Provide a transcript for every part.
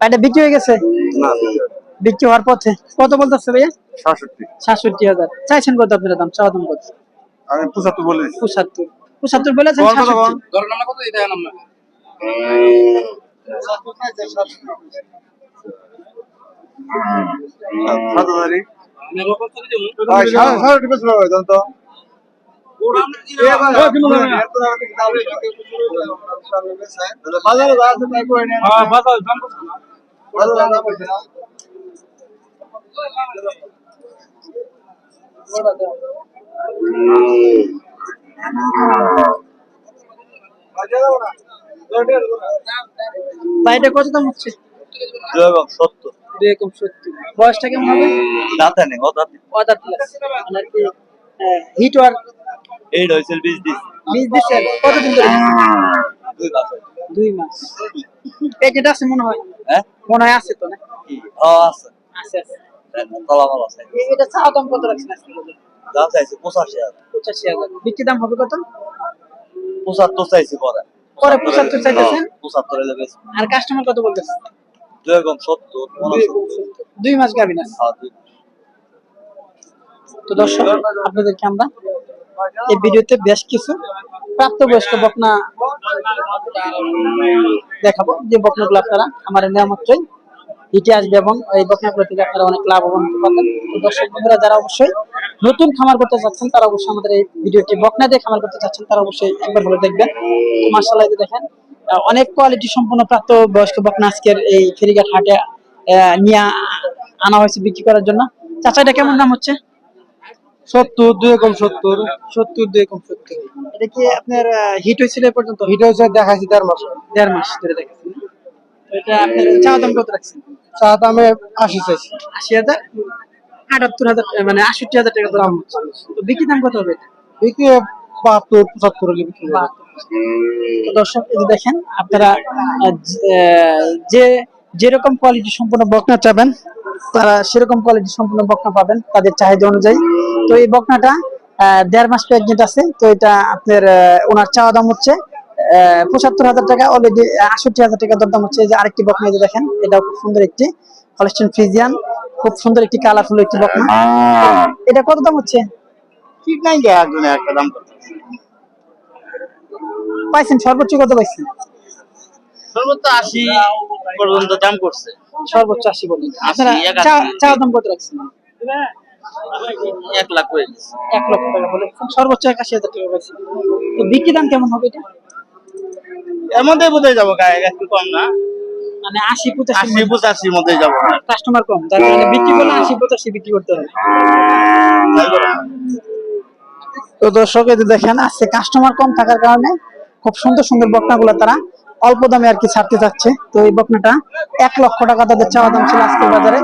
এটা বিক্রি হয়ে গেছে? বিক্রি হওয়ার পথে। কত বলতেছে ভাইয়া? সাতষট্টি। সাতষট্টি হাজার। চাইছেন কত আপনার দাম? চাওয়া দাম কত? আমি পঁচাত্তর বলে পঁচাত্তর। পঁচাত্তর বলেছেন বল কত? সাতষট্টি সাত হাজারই এটা কত দাম হচ্ছে? সত্তর। দুই সত্তর বয়সটা কেমন হবে? দাঁতে নেই দাঁতে। প্লাস মানে কি হিট ওয়ার এই হয়েছিল বিশ দিচ্ছেন কতদিন ধরে? দুই মাস। দুই মাস। প্যাকেট আছে মনে হয়? হ্যাঁ? মনে হয় আছে তো না? কি? ও আছে। আছে আছে। তলা ভালো আছে। এটা দাম কত রাখছেন আজকে? দাম চাইছে পঁচাশি হাজার। পঁচাশি হাজার। বিক্রি দাম হবে কত? পঁচাত্তর চাইছে পরে। পরে পঁচাত্তর চাইতেছেন? পঁচাত্তর আর কাস্টমার কত বলতেছে? দুই রকম সত্তর দুই মাস আছে হ্যাঁ, তো দর্শক আপনাদেরকে আমরা এই ভিডিওতে বেশ কিছু প্রাপ্তবয়স্ক বকনা দেখাবো। যে বকনাগুলো আপনারা আমার হিটে আসবে এবং এই বকনাগুলো থেকে আপনারা অনেক লাভবান হতে পারবেন। তো দর্শক বন্ধুরা যারা অবশ্যই নতুন খামার করতে চাচ্ছেন তারা অবশ্যই আমাদের এই ভিডিওটি বকনা দিয়ে খামার করতে চাচ্ছেন তারা অবশ্যই একবার হলে দেখবেন। মার্শাল্লাহ দেখেন অনেক কোয়ালিটি সম্পন্ন প্রাপ্ত বয়স্ক বকনা আজকের এই ফেরিঘাট হাটে নিয়ে আনা হয়েছে বিক্রি করার জন্য। চাচা এটা কেমন দাম হচ্ছে? সত্তর দুই রকম সত্তর। সত্তর দুই কম সত্তর। এটা কি আপনার হিট হয়েছিল এ পর্যন্ত? হিট হয়েছে দেখাইছি দেড় মাস দেড় মাস ধরে? তো এটা আপনার চা দাম কত রাখছেন? চা দামে আশি চাইছি। আশি হাজার? আটাত্তর হাজার মানে আষট্টি হাজার টাকা দাম হচ্ছে। তো বিক্রি দাম কত হবে এটা? বিক্রি বাহাত্তর পঁচাত্তর হলে বিক্রি হবে। দর্শক এই দেখেন আপনারা যে- যেরকম কোয়ালিটি সম্পূর্ণ বকনা চাবেন তারা সেরকম কোয়ালিটি সম্পূর্ণ বকনা পাবেন তাদের চাহিদা অনুযায়ী। তো এই বকনাটা দেড় মাস প্রেগনেন্ট আছে তো এটা আপনার ওনার চাওয়া দাম হচ্ছে পঁচাত্তর হাজার টাকা অলরেডি আষট্টি হাজার টাকা দরদাম হচ্ছে। যে আরেকটি বকনা যে দেখেন এটাও খুব সুন্দর একটি হলস্টেন ফ্রিজিয়ান খুব সুন্দর একটি কালারফুল একটি বকনা। এটা কত দাম হচ্ছে? ঠিক নাই একটা দাম। পাইছেন? সর্বোচ্চ কত পাইছেন? সর্বোচ্চ আশি পর্যন্ত দাম করছে। সর্বোচ্চ আশি আপনারা চা- দাম কত রাখছেন? এক লাখ এক লক্ষ টাকা বলে সর্বোচ্চ একাশি হাজার টাকা পাইছি তো বিক্রি দাম কেমন হবে এটা? এর মধ্যে বোধহয় যাব গায়ে একটু কম না। মানে আশি পঁচাশি আশি পঁচাশির মধ্যে যাব। কাস্টমার কম যার কারণে বিক্রি করলে আশি পঁচাশি বিক্রি করতে হবে। তো দর্শক দেখেন আজকে কাস্টমার কম থাকার কারণে খুব সুন্দর সুন্দর বকনাগুলো তারা অল্প দামে আর কি ছাড়তে চাচ্ছে। তো এই বকনাটা এক লক্ষ টাকা তাদের চাওয়া দাম ছিল আজকের বাজারে।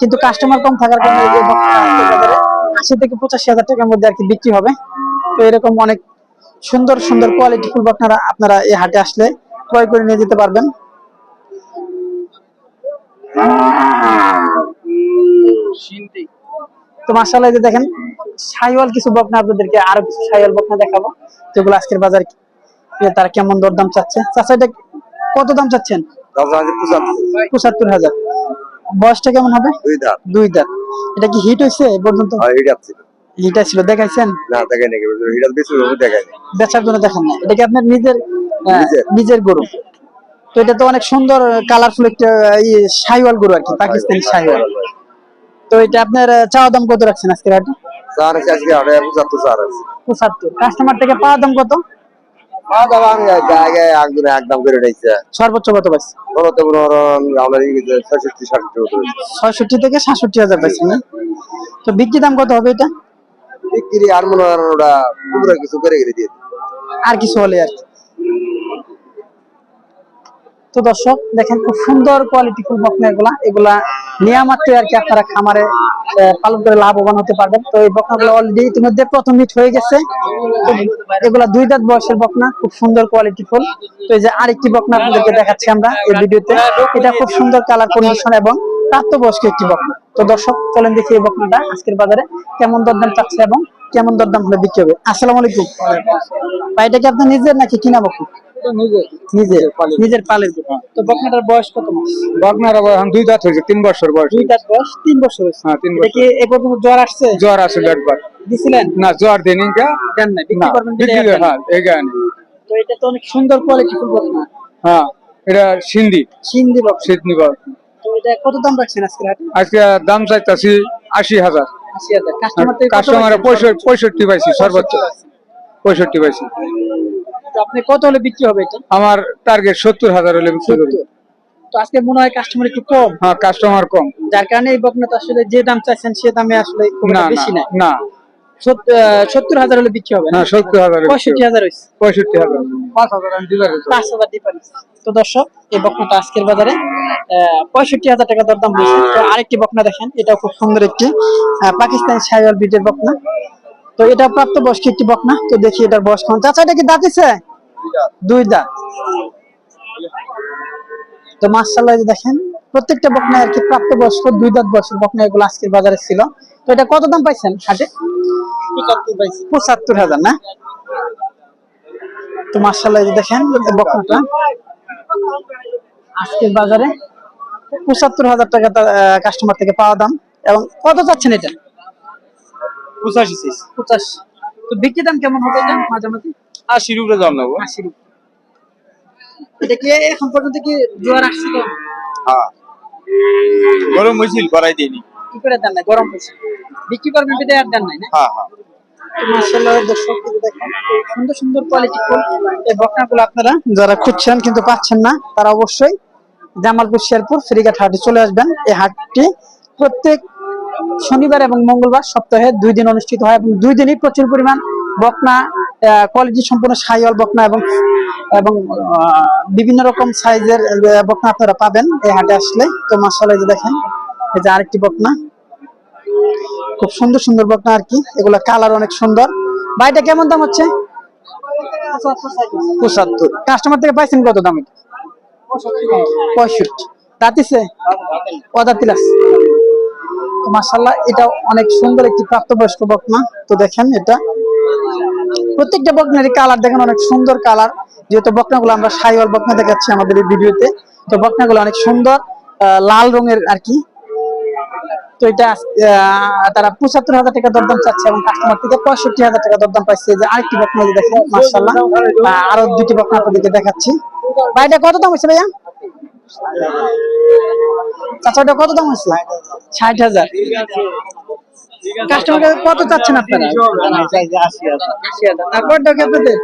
কিন্তু কাস্টমার কম থাকার কারণে এই বকনাটা বাজারে আশি থেকে পঁচাশি হাজার টাকার মধ্যে আর কি বিক্রি হবে। তো এরকম অনেক সুন্দর সুন্দর কোয়ালিটি ফুল বকনারা আপনারা এই হাটে আসলে ক্রয় করে নিয়ে যেতে পারবেন। তো মাসাল্লাহ যে দেখেন সাইওয়াল কিছু বকনা আপনাদেরকে আরও কিছু সাইওয়াল বকনা দেখাবো যেগুলো আজকের বাজার তারা কেমন দরদাম চাচ্ছে চাচা এটা কত দাম চাচ্ছেন? পঁচাত্তর। হাজার। বয়সটা কেমন হবে? দুই দাঁত। এটা কি হিট হয়েছে পর্যন্ত? আর হিট ছিল দেখাইছেন? না দেখাই নাকি হিট বেশি দেখাই বেচার জন্য দেখান না এটা কি আপনার নিজের নিজের। গরু? তো এটা তো অনেক সুন্দর কালারফুল একটা সাইওয়াল গরু আর কি পাকিস্তানি তো এটা আপনার চাওয়া দাম কত রাখছেন আজকের হাটে? আছে আজকে আড়াই পঁচাত্তর আছে। পঁচাত্তর। কাস্টমার থেকে পাওয়া দাম কত? সর্বোচ্চ কত পাইছে। ছয়ষট্টি থেকে সাতষট্টি হাজার পাইছে না? তো বিক্রি দাম কত হবে এটা? বিক্রি আর মনে কিছু করে দিয়ে আর কিছু হলে আর কি। তো দর্শক, দেখেন খুব সুন্দর কোয়ালিটি ফুল বকনা এগুলা এগুলা মাত্রই আর কি আপনারা খামারে পালন করে লাভবান হতে পারবেন। তো এই বকনাগুলো অলরেডি ইতিমধ্যে প্রথম মিট হয়ে গেছে। এগুলা দুই দাঁত বয়সের বকনা, খুব সুন্দর কোয়ালিটি ফুল। তো এই যে আরেকটি বকনা আপনাদেরকে দেখাচ্ছি আমরা এই ভিডিওতে। এটা খুব সুন্দর কালার কন্ডিশন এবং প্রাপ্তবয়স্ক একটি বকনা। তো দর্শক, চলেন দেখি এই বকনাটা আজকের বাজারে কেমন দরদাম চাচ্ছে এবং কেমন দরদাম হলে বিক্রি হবে। আসসালামু আলাইকুম। ভাই, এটা কি আপনার নিজের নাকি কিনা বকনা? নিজের নিজের পালের তো বকনাটার বয়স কত মাস? আপনার এখন দুই দাঁত হয়েছে তিন বছর বয়স। দুই দাঁত বয়স তিন বছর হয়েছে। হ্যাঁ তিন এটা বছর। কি এ পর্যন্ত জ্বর আসছে? জ্বর আসলে একবার। দিছিলেন? না জ্বর দেনি কা দেন না বিক্রি করবেন বিক্রি বিক্রি হ্যাঁ এই গান তো এটা তো অনেক সুন্দর কোয়ালিটি ফুল বকনা হ্যাঁ এটা সিন্ধি। সিন্ধি বকনা সিডনি বল তো এটা কত দাম রাখছেন আজকে দাম চাইতাছি আশি হাজার। কাস্টমার পঁয়ষট্টি পাইছি সর্বোচ্চ। পঁয়ষট্টি পাইছি। আপনি কত হলে বিক্রি হবে এটা? আমার টার্গেট সত্তর হাজার হলে বিক্রি করি তো আজকে মনে হয় কাস্টমার একটু কম। হ্যাঁ কাস্টমার কম। যার কারণে এই বকনাটা আসলে যে দাম চাইছেন সে দামে আসলে খুব না একটা বেশি না। না সত্তর হাজার হলে বিক্রি হবে না? সত্তর হাজার পঁয়ষট্টি হাজার হয়েছে পঁয়ষট্টি হাজার। পাঁচ হাজার আমি দিলাম পাঁচ হাজার ডিফারেন্স তো দর্শক এই বকনাটা আজকের বাজারে পঁয়ষট্টি হাজার টাকা দরদাম তো আরেকটি বকনা দেখেন এটাও খুব সুন্দর একটি পাকিস্তানি সাইওয়াল বিটের বকনা। তো এটা প্রাপ্ত বয়স্ক একটি বকনা। তো দেখি এটার বয়স কেমন। চাচা এটা কি দাঁতিছে দুই দাঁত তো মার্শাল্লাহ দেখেন প্রত্যেকটা বকনা আর কি দুই দাঁত বয়সের বকনা এগুলো আজকের বাজারে ছিল। তো এটা কত দাম পাইছেন হাটে? পঁচাত্তর হাজার না? তো মার্শাল্লাহ দেখেন বকনাটা আজকের বাজারে পঁচাত্তর হাজার টাকা কাস্টমার থেকে পাওয়া দাম। এবং কত চাচ্ছেন এটা? পঁচাশি পঁচাশি। তো বিক্রি দাম কেমন হবে মাঝামাঝি? আশির উপরে দাম নেব। আশি রুপি। এটা কি এখন পর্যন্ত কি জোয়ার আসছে তো? হ্যাঁ। গরম হয়েছিল করাই দিইনি কি করে দেন নাই? গরম বিক্রি করবেন আর দেন নাই না? হ্যাঁ হ্যাঁ। মার্শাল্লাহ দর্শক দেখেন সুন্দর সুন্দর কোয়ালিটি এই বকনাগুলো আপনারা যারা খুঁজছেন কিন্তু পাচ্ছেন না তারা অবশ্যই জামালপুর শেরপুর ফেরিঘাট হাটে চলে আসবেন। এই হাটটি প্রত্যেক শনিবার এবং মঙ্গলবার সপ্তাহে দুই দিন অনুষ্ঠিত হয় এবং দুই দিনই প্রচুর পরিমাণ বকনা কোয়ালিটি সম্পূর্ণ সাইওয়াল বকনা এবং এবং বিভিন্ন রকম সাইজের বকনা আপনারা পাবেন এই হাটে আসলে। তো মাসাল্লাহ যে দেখেন, এই যে আরেকটি বকনা। খুব সুন্দর সুন্দর বকনা আর কি। এগুলো কালার অনেক সুন্দর। ভাইটা কেমন দাম হচ্ছে? পঁচাত্তর। কাস্টমার থেকে পাইছেন কত দাম এটা? পঁয়ষট্টি। রাতিছে পদাতিলাস তো মাসাল্লাহ এটা অনেক সুন্দর একটি প্রাপ্তবয়স্ক বকনা। তো দেখেন এটা। প্রত্যেকটা বকনারই কালার দেখেন, অনেক সুন্দর কালার। যেহেতু বকনাগুলো আমরা সাইওয়াল বকনা দেখাচ্ছি আমাদের এই ভিডিওতে, তো বকনাগুলো অনেক সুন্দর লাল রঙের আর কি। তো এটা তারা পঁচাত্তর হাজার টাকা দরদাম চাচ্ছে এবং কাস্টমার থেকে পঁয়ষট্টি হাজার টাকা দরদাম পাইছে। যে আরেকটি বকনা দেখেন মার্শাল্লাহ আরও দুটি বকনা আপনাদেরকে দেখাচ্ছি। ভাইটা কত দাম হয়েছে ভাইয়া? কত দাম হয়েছে? ষাট হাজার। কাস্টমার কত চাচ্ছেন আপনারা? হাজার। আপনাদের?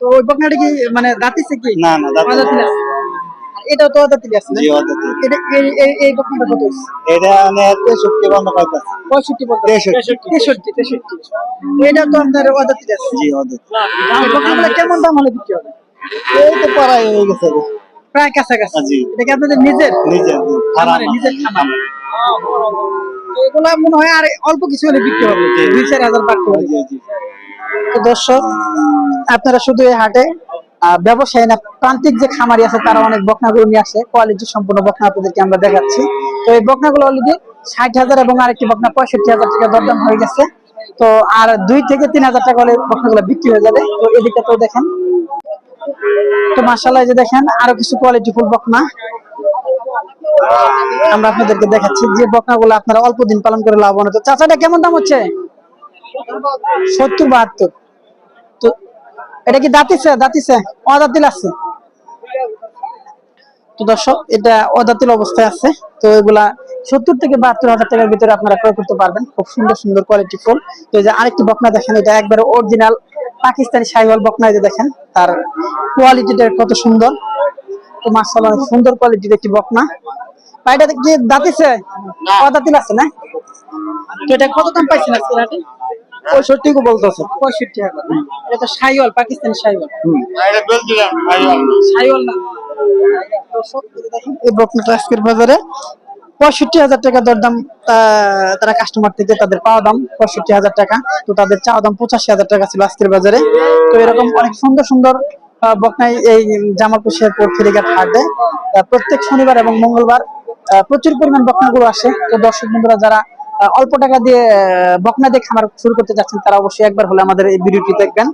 তো ওই বকনাটা কি মানে দাঁতিছে কি? না, না, দাঁতিছে না। দাঁতিলে আছে। আর এটাও তো দাঁতিলে আছে জি, অদাতিল। এটা এই এই- এই বকনাটা কত এটা মানে বন্ধ এটা তো আপনার আছে জি কেমন দাম হলে বিক্রি হবে? এই তো পাড়াই হয়ে গেছে। প্রায় কাছাকাছি। এটা কি আপনাদের নিজের? নিজের নিজের খামার। এগুলা মনে হয় আর অল্প কিছু হলে বিক্রি হবে। দুই চার হাজার বাড়তে হবে তো দর্শক আপনারা শুধু এই হাটে ব্যবসায়ী না প্রান্তিক যে খামারি আছে তারা অনেক বকনাগুলো নিয়ে আসে। কোয়ালিটি সম্পূর্ণ বকনা আপনাদেরকে আমরা দেখাচ্ছি। তো এই বকনাগুলো অলরেডি ষাট হাজার এবং আরেকটি বকনা পঁয়ষট্টি হাজার টাকা দরদাম হয়ে গেছে। তো আর দুই থেকে তিন হাজার টাকা হলে বকনাগুলো বিক্রি হয়ে যাবে। তো এদিকে তো দেখেন। তো মাসাল্লাহ যে দেখেন, আরও কিছু কোয়ালিটি ফুল বকনা। আমরা আপনাদেরকে দেখাচ্ছি যে বকনাগুলো আপনারা অল্প দিন পালন করে লাভবান হতো চাচাটা কেমন দাম হচ্ছে? সত্তর বাহাত্তর। তো এটা কি দাঁতিছে দাঁতিছে অদাতিল আছে? তো দর্শক, এটা অদাতিল অবস্থায় আছে। তো এগুলা সত্তর থেকে বাহাত্তর হাজার টাকার ভিতরে আপনারা ক্রয় করতে পারবেন। খুব সুন্দর সুন্দর কোয়ালিটি ফুল। তো যে আরেকটি বকনা দেখেন, এটা একবারে অরিজিনাল পাকিস্তানি সাইওয়াল বকনা যে দেখেন। তার কোয়ালিটিটা কত সুন্দর। তো অনেক সুন্দর কোয়ালিটির একটি বকনা। এটা কি দাঁতিছে আছে না? তো এটা কত দাম পাইছেন আজকে হাটে পঁয়ষট্টি কো বলতেছে। পঁয়ষট্টি হাজার। এটা তো সাইওয়াল পাকিস্তানি সাইওয়াল সাইওয়াল না এই যে দেখেন, এই বকনাটা আজকের বাজারে। পঁয়ষট্টি হাজার টাকা দরদাম তারা কাস্টমার থেকে তাদের পাওয়া দাম পঁয়ষট্টি হাজার টাকা। তো তাদের চাওয়া দাম পঁচাশি হাজার টাকা ছিল আজকের বাজারে। তো এরকম অনেক সুন্দর সুন্দর বকনাই এই জামালপুর শেরপুর ফেরিঘাট হাটে আহ, প্রত্যেক শনিবার এবং মঙ্গলবার প্রচুর পরিমাণ বকনাগুলো আসে। তো দর্শক বন্ধুরা যারা অল্প টাকা দিয়ে বকনা দিয়ে খামার শুরু করতে যাচ্ছেন তারা অবশ্যই একবার হলে আমাদের এই ভিডিওটি দেখবেন।